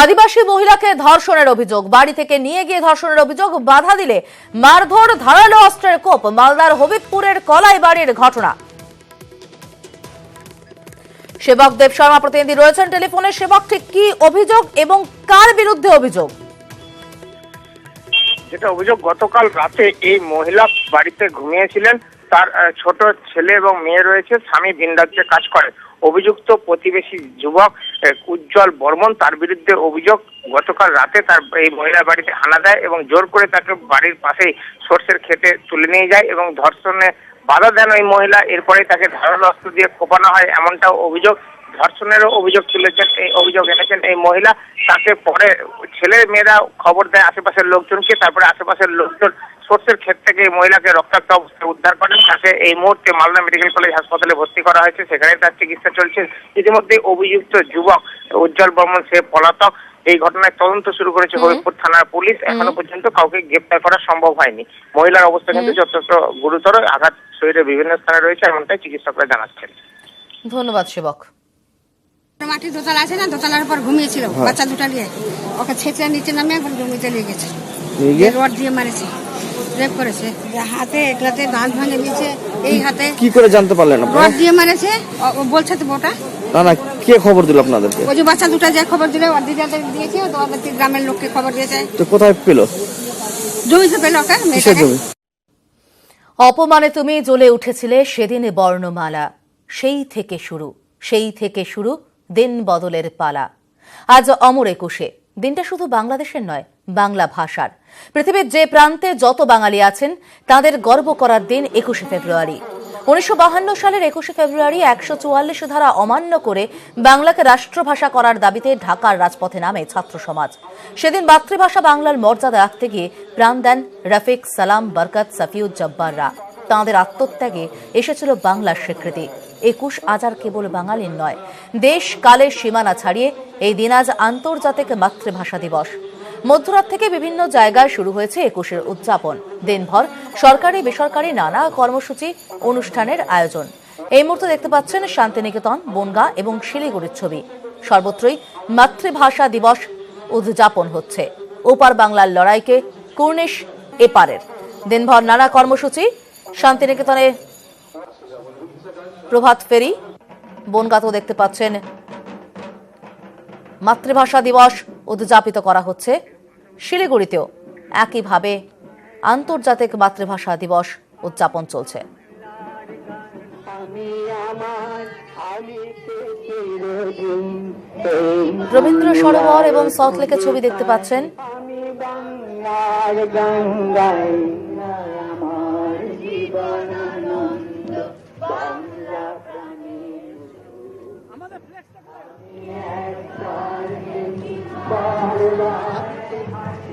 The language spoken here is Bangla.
আদিবাসী মহিলাকে ধর্ষণের অভিযোগ। বাড়ি থেকে নিয়ে গিয়ে ধর্ষণের অভিযোগ। বাধা দিলে মারধর, ধারালো অস্ত্রের কোপ। মালদার হবিবপুরের কলাই বাড়ির ঘটনা। সেবক দেব শর্মা প্রতিনিধি রয়েছেন। টেলিফোনে সেবক, ঠিক কি অভিযোগ এবং কার বিরুদ্ধে অভিযোগ? যেটা অভিযোগ, গতকাল রাতে এই মহিলা বাড়িতে ঘুমিয়েছিলেন। তার ছোট ছেলে এবং মেয়ে রয়েছে, স্বামী ভিন রাজ্যে কাজ করে। অভিযুক্ত প্রতিবেশী যুবক উজ্জ্বল বর্মন, তার বিরুদ্ধে অভিযোগ গতকাল রাতে তার এই মহিলার বাড়িতে হানা দেয় এবং জোর করে তাকে বাড়ির পাশেই সর্ষের খেতে তুলে নিয়ে যায় এবং ধর্ষণে বাধা দেন ওই মহিলা। এরপরে তাকে ধারালো অস্ত্র দিয়ে খোপানো হয়, এমনটাও অভিযোগ ধর্ষণেরও অভিযোগ তুলেছেন এই অভিযোগ এনেছেন এই মহিলা। তাকে পরে ছেলে মেয়েরা খবর দেয় আশেপাশের লোকজনকে তারপরে আশেপাশের লোকজন সোর্সের ক্ষেত থেকে এই মহিলাকে রক্তাক্ত অবস্থায় উদ্ধার করেন। তাকে এই মুহূর্তে মালদা মেডিকেল কলেজ হাসপাতালে ভর্তি করা হয়েছে। সেখানে তার চিকিৎসা চলছে। ইতিমধ্যে অভিযুক্ত যুবক উজ্জ্বল বর্মন সে পলাতক। এই ঘটনায় তদন্ত শুরু করেছে হবিবপুর থানার পুলিশ। এখনও পর্যন্ত কাউকে গ্রেপ্তার করা সম্ভব হয়নি। মহিলার অবস্থা কিন্তু যথেষ্ট গুরুতর। আঘাত শরীরে বিভিন্ন স্থানে রয়েছে এমনটাই চিকিৎসকরা জানাচ্ছেন। ধন্যবাদ সেবক। মাটির দোতলা আছে না দোতলার উপর ঘুমিয়েছিল বাচ্চা দুটা নিয়ে। ওকে ছেঁচে নিচে নামে একবার নিয়ে গেছে রড দিয়ে মারেছে রেপ করেছে। হাতে একলাতে দাঁত ভাঙে দিয়েছে এই হাতে। কি করে জানতে পারলেন রড দিয়ে মারেছে বলছে তো বউটা। না না কে খবর দিল আপনাদেরকে? ওই যে বাচ্চা দুটা যে খবর দিলে ওর দিদাদের দিয়েছে গ্রামের লোককে খবর দিয়েছে। তো কোথায় পেল? জমিতে পেল ওকে মেয়েটাকে। অপমানে তুমি জ্বলে উঠেছিলে সেদিন বর্ণমালা। সেই থেকে শুরু সেই থেকে শুরু দিন বদলের পালা। আজ অমর একুশে। দিনটা শুধু বাংলাদেশের নয়, বাংলা ভাষার। পৃথিবীর যে প্রান্তে যত বাঙালি আছেন, তাদের গর্ব করার দিন একুশে ফেব্রুয়ারি। উনিশশো সালের একুশে ফেব্রুয়ারি একশো চুয়াল্লিশ ধারা অমান্য করে বাংলাকে রাষ্ট্রভাষা করার দাবিতে ঢাকার রাজপথে নামে ছাত্র সমাজ। সেদিন মাতৃভাষা বাংলার মর্যাদা রাখতে গিয়ে প্রাণ দেন রফিক সালাম বরকত সাফিউজ্জব্বাররা। তাঁদের আত্মত্যাগে এসেছিল বাংলার স্বীকৃতি। একুশ আজ আর কেবল বাঙালির নয়। দেশ কালের সীমানা ছাড়িয়ে এই দিন আজ আন্তর্জাতিক মাতৃভাষা দিবস। মধ্যরাত থেকে বিভিন্ন জায়গায় শুরু হয়েছে একুশের উদযাপন। দিনভর সরকারি, বেসরকারি নানা কর্মসূচি, অনুষ্ঠানের আয়োজন। এই মুহূর্তে দেখতে পাচ্ছেন শান্তিনিকেতন, বনগা এবং শিলিগুড়ির ছবি। সর্বত্রই মাতৃভাষা দিবস উদযাপন হচ্ছে। ওপার বাংলার লড়াইকে কুর্নিশ এপারের। দিনভর নানা কর্মসূচি শান্তিনিকেতনে প্রভাত ফেরি বনগাতেও দেখতে পাচ্ছেন মাতৃভাষা দিবস উদযাপিত করা হচ্ছে। শিলিগুড়িতেও একইভাবে আন্তর্জাতিক মাতৃভাষা দিবস উদযাপন চলছে। রবীন্দ্র সরোবর এবং সল্টলেকের ছবি দেখতে পাচ্ছেন। Yes, I'm in the